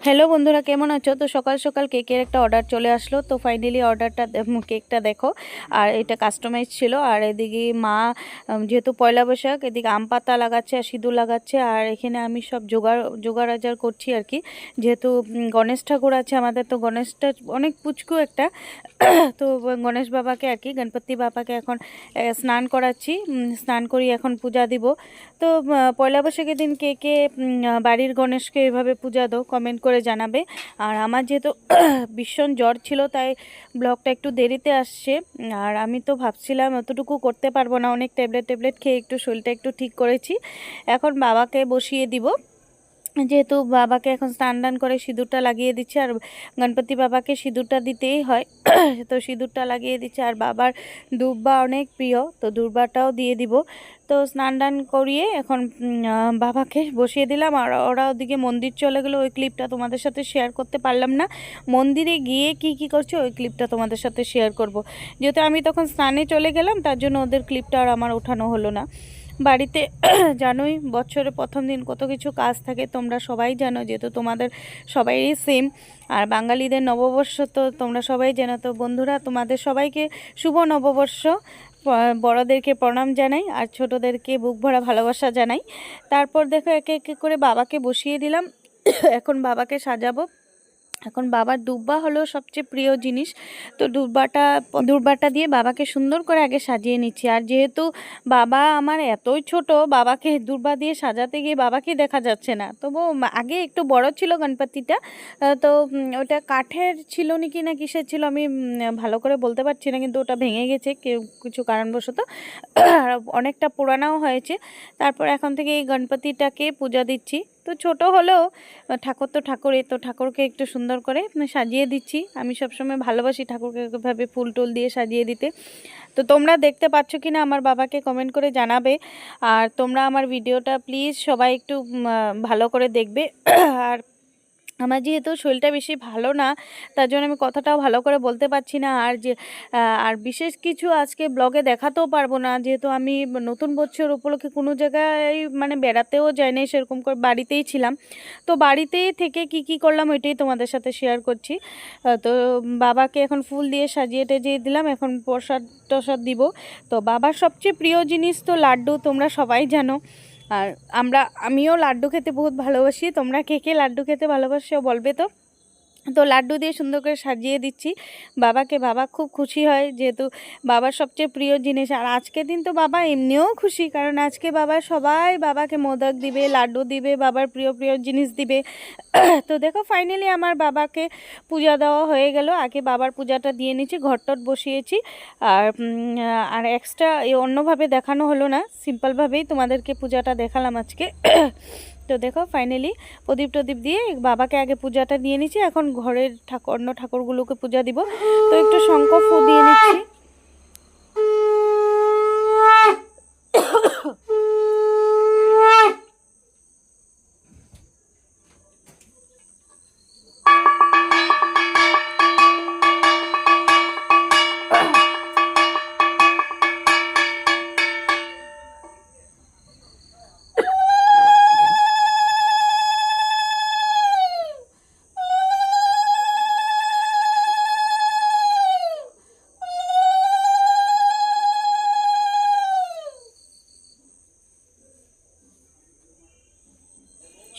Hello বন্ধুরা, কেমন আছো? তো সকাল সকাল কেকের একটা অর্ডার চলে আসলো। তো ফাইনালি অর্ডারটা কেকটা দেখো। আর এটা কাস্টমাইজ ছিল। আর এদিকে মা যেহেতু পয়লা বৈশাখ, এদিকে আম পাতা লাগাচ্ছে আর সিঁদুর লাগাচ্ছে। আর এখানে আমি সব জোগাড় জোগাড় আজার করছি আর কি। যেহেতু গণেশ ঠাকুর আছে আমাদের, তো গণেশটা অনেক পুচকু একটা। তো গণেশ বাবাকে আর কি, গণপতি বাবাকে এখন স্নান করাচ্ছি। স্নান করি, এখন পূজা দিব। তো পয়লা বৈশাখের দিন কে কে বাড়ির গণেশকে এভাবে পূজা দাও কমেন্ট করে জানাবে। আর আমার যেহেতু ভীষণ জ্বর ছিল, তাই ব্লগটা একটু দেরিতে আসছে। আর আমি তো ভাবছিলাম অতটুকু করতে পারব না, অনেক ট্যাবলেট ট্যাবলেট খেয়ে একটু শরীরটা একটু ঠিক করেছি। এখন বাবাকে বসিয়ে দিব। যেহেতু বাবাকে এখন স্নান টান করে সিঁদুরটা লাগিয়ে দিচ্ছে আর গণপতি বাবাকে সিঁদুরটা দিতেই হয়, তো সিঁদুরটা লাগিয়ে দিচ্ছে আর বাবার দুর্বা অনেক প্রিয়, তো দুর্বাটাও দিয়ে দিব। তো স্নান টান করিয়ে এখন বাবাকে বসিয়ে দিলাম আর ওরা ওদিকে মন্দির চলে গেলো, ওই ক্লিপটা তোমাদের সাথে শেয়ার করতে পারলাম না। মন্দিরে গিয়ে কি কি করছে ওই ক্লিপটা তোমাদের সাথে শেয়ার করব। যেহেতু আমি তখন স্নানে চলে গেলাম, তার জন্য ওদের ক্লিপটা আর আমার ওঠানো হলো না। বাড়িতে জানোই বছরের প্রথম দিন কত কিছু কাজ থাকে, তোমরা সবাই জানো যেহেতু তোমাদের সবাইই সেম আর বাঙালিদের নববর্ষ তো তোমরা সবাই জানো, তো বন্ধুরা তোমাদের সবাইকে শুভ নববর্ষ। বড়দেরকে প্রণাম জানাই আর ছোটদেরকে বুক ভরা ভালোবাসা জানাই। তারপর দেখো একে একে করে বাবাকে বসিয়ে দিলাম। এখন বাবাকে সাজাবো। এখন বাবার দুব্বা হলো সবচেয়ে প্রিয় জিনিস। তো দুব্বাটা দুর্বাটা দিয়ে বাবাকে সুন্দর করে আগে সাজিয়ে নিচ্ছি। আর যেহেতু বাবা আমার এতই ছোট, বাবাকে দুর্বা দিয়ে সাজাতে গিয়ে বাবাকে দেখা যাচ্ছে না। তবু আগে একটু বড় ছিল গণপতিটা। তো ওটা কাঠের ছিল নাকি না কিসের ছিল আমি ভালো করে বলতে পারছি না, কিন্তু ওটা ভেঙে গেছে কেউ কিছু কারণবশত। আর অনেকটা পুরানাও হয়েছে। তারপর এখন থেকে এই গণপতিটাকে পূজা দিচ্ছি। তো ছোট হলেও ঠাকুর তো ঠাকুরই, তো ঠাকুরকে একটু সুন্দর করে সাজিয়ে দিচ্ছি। আমি সবসময় ভালোবাসি ঠাকুরকে এভাবে ফুল টুল দিয়ে সাজিয়ে দিতে। তো তোমরা দেখতে পাচ্ছ কি না আমার বাবাকে কমেন্ট করে জানাবে। আর তোমরা আমার ভিডিওটা প্লিজ সবাই একটু ভালো করে দেখবে। আর আমার যেহেতু শরীরটা বেশি ভালো না, তার জন্য আমি কথাটাও ভালো করে বলতে পারছি না। আর যে আর বিশেষ কিছু আজকে ব্লগে দেখাতেও পারব না। যেহেতু আমি নতুন বছর উপলক্ষে কোনো জায়গায় মানে বেড়াতেও যাইনি, সেরকম করে বাড়িতেই ছিলাম। তো বাড়িতেই থেকে কি কি করলাম ওইটাই তোমাদের সাথে শেয়ার করছি। তো বাবাকে এখন ফুল দিয়ে সাজিয়ে টাজিয়ে দিলাম, এখন প্রসাদ টসাদ দিব। তো বাবার সবচেয়ে প্রিয় জিনিস তো লাড্ডু, তোমরা সবাই জানো। আর আমরা, আমিও লাড্ডু খেতে বহুত ভালোবাসি। তোমরা কে কে লাড্ডু খেতে ভালোবাসো বলবে তো? তো লাড্ডু দিয়ে সুন্দর করে সাজিয়ে দিচ্ছি। বাবাকে বাবা খুব খুশি হয় যেহেতু বাবার সবচেয়ে প্রিয় জিনিস। আর আজকের দিন তো বাবা এমনিও খুশি কারণ আজকে বাবা সবাই বাবাকে মোদক দিবে, লাড্ডু দিবে, বাবার প্রিয় প্রিয় জিনিস দিবে। তো দেখো ফাইনালি আমার বাবাকে পূজা দেওয়া হয়ে গেল। আগে বাবার পূজাটা দিয়ে নিচ্ছি ঘরটট বসিয়েছি। আর আর এক্সট্রা অন্যভাবে দেখানো হলো না সিম্পলভাবেই তোমাদেরকে পূজাটা দেখালাম আজকে। তো দেখো ফাইনালি প্রদীপ টদীপ দিয়ে বাবাকে আগে পূজাটা নিয়ে নিচ্ছি। এখন ঘরের ঠাকুর, অন্য ঠাকুরগুলোকে পূজা দিব। তো একটু শঙ্খ ফু দিয়ে নিচ্ছি।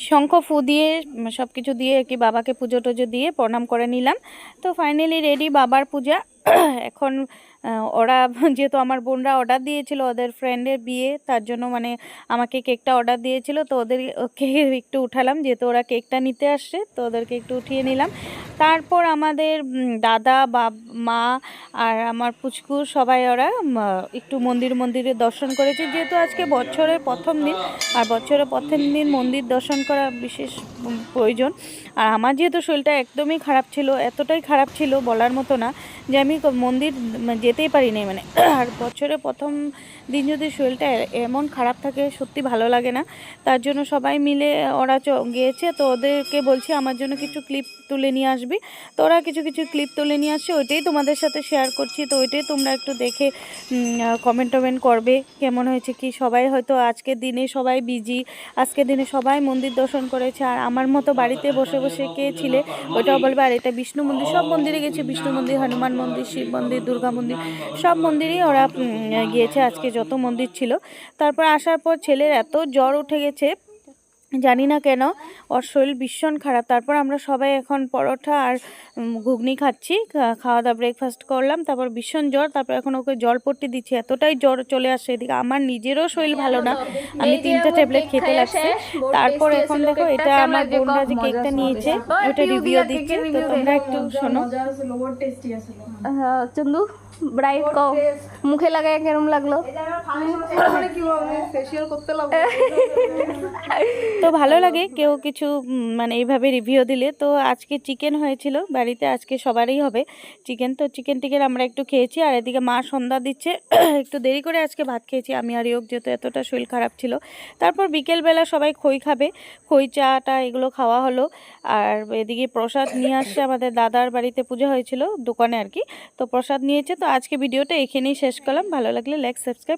শঙ্খ ফু দিয়ে সব কিছু দিয়ে আর কি বাবাকে পুজো টুজো দিয়ে প্রণাম করে নিলাম। তো ফাইনালি রেডি বাবার পূজা। এখন ওরা যেহেতু আমার বোনরা অর্ডার দিয়েছিল ওদের ফ্রেন্ডের বিয়ে, তার জন্য মানে আমাকে কেকটা অর্ডার দিয়েছিল। তো ওদের কেক একটু উঠালাম, যেহেতু ওরা কেকটা নিতে আসছে, তো ওদেরকে একটু উঠিয়ে নিলাম। তারপর আমাদের দাদা বা মা আর আমার পুচকু সবাই ওরা একটু মন্দির মন্দিরে দর্শন করেছে। যেহেতু আজকে বছরের প্রথম দিন, আর বছরের প্রথম দিন মন্দির দর্শন করা বিশেষ প্রয়োজন। আর আমার যেহেতু শরীরটা একদমই খারাপ ছিল, এতটাই খারাপ ছিল বলার মতো না যে আমি মন্দির যেতেই পারি নাই মানে আর বছরের প্রথম দিন যদি শরীরটা এমন খারাপ থাকে, সত্যি ভালো লাগে না, তার জন্য সবাই মিলে ওরা গিয়েছে। তো ওদেরকে বলছি, আমার জন্য কিছু ক্লিপ তুলে নিয়ে আসবি। তো ওরা কিছু কিছু ক্লিপ তুলে নিয়ে আসছে ওইটাই তোমাদের সাথে শেয়ার করছি। তো ওইটাই তোমরা একটু দেখে কমেন্ট টমেন্ট করবে, কেমন হয়েছে কি? সবাই হয়তো আজকের দিনে সবাই বিজি আজকের দিনে সবাই মন্দির দর্শন করেছে। আর আমার মতো বাড়িতে বসে বসে কে ছিলে ওইটাও বলবে, আর এটা বিষ্ণু মন্দির। সব মন্দিরে গেছে, বিষ্ণু মন্দির, হনুমান মন্দির, শিব মন্দির, দুর্গা মন্দির, সব মন্দিরেই ওরা গিয়েছে। আজকে যত মন্দির ছিল। তারপর আসার পর ছেলের এত জ্বর উঠে গেছে জানি না কেন ওর শরীর ভীষণ খারাপ। তারপর আমরা সবাই এখন পরোটা আর ঘুগনি খাচ্ছি। খা- খাওয়া দাওয়া ব্রেকফাস্ট করলাম তারপর ভীষণ জ্বর তারপর এখন ওকে জল পট্টি দিচ্ছি। এতটাই জ্বর চলে আসছে এদিকে। আমার নিজেরও শরীর ভালো না। আমি তিনটা ট্যাবলেট খেতে লাগছে। তারপর এখন দেখো এটা আমার বোনরা যে কেকটা নিয়েছে। ওটা রিভিউ দিচ্ছে তো তোমরা একটু শোনো। হ্যাঁ, চন্দু ব্রাইট কও। মুখে লাগায় কেরম লাগল? তো ভালো লাগে কেউ কিছু মানে এইভাবে রিভিউ দিলে। তো আজকে চিকেন হয়েছিল, বাড়িতে আজকে সবারই হবে চিকেন তো চিকেন টিকেন আমরা একটু খেয়েছি, আর এদিকে মা সন্ধ্যা দিচ্ছে। একটু দেরি করে আজকে ভাত খেয়েছি, আমি আর ইয়োগ যেহেতু এতটা শরীর খারাপ ছিল। তারপর বিকেলবেলা সবাই খই খাবে, খই, চাটা এগুলো খাওয়া হলো। আর এদিকে প্রসাদ নিয়ে আসছে আমাদের দাদার বাড়িতে পূজা হয়েছিল, দোকানে আর কি। তো প্রসাদ নিয়েছে, তো আজকে ভিডিওটা এখানেই শেষ করলাম। ভালো লাগলে লাইক সাবস্ক্রাইব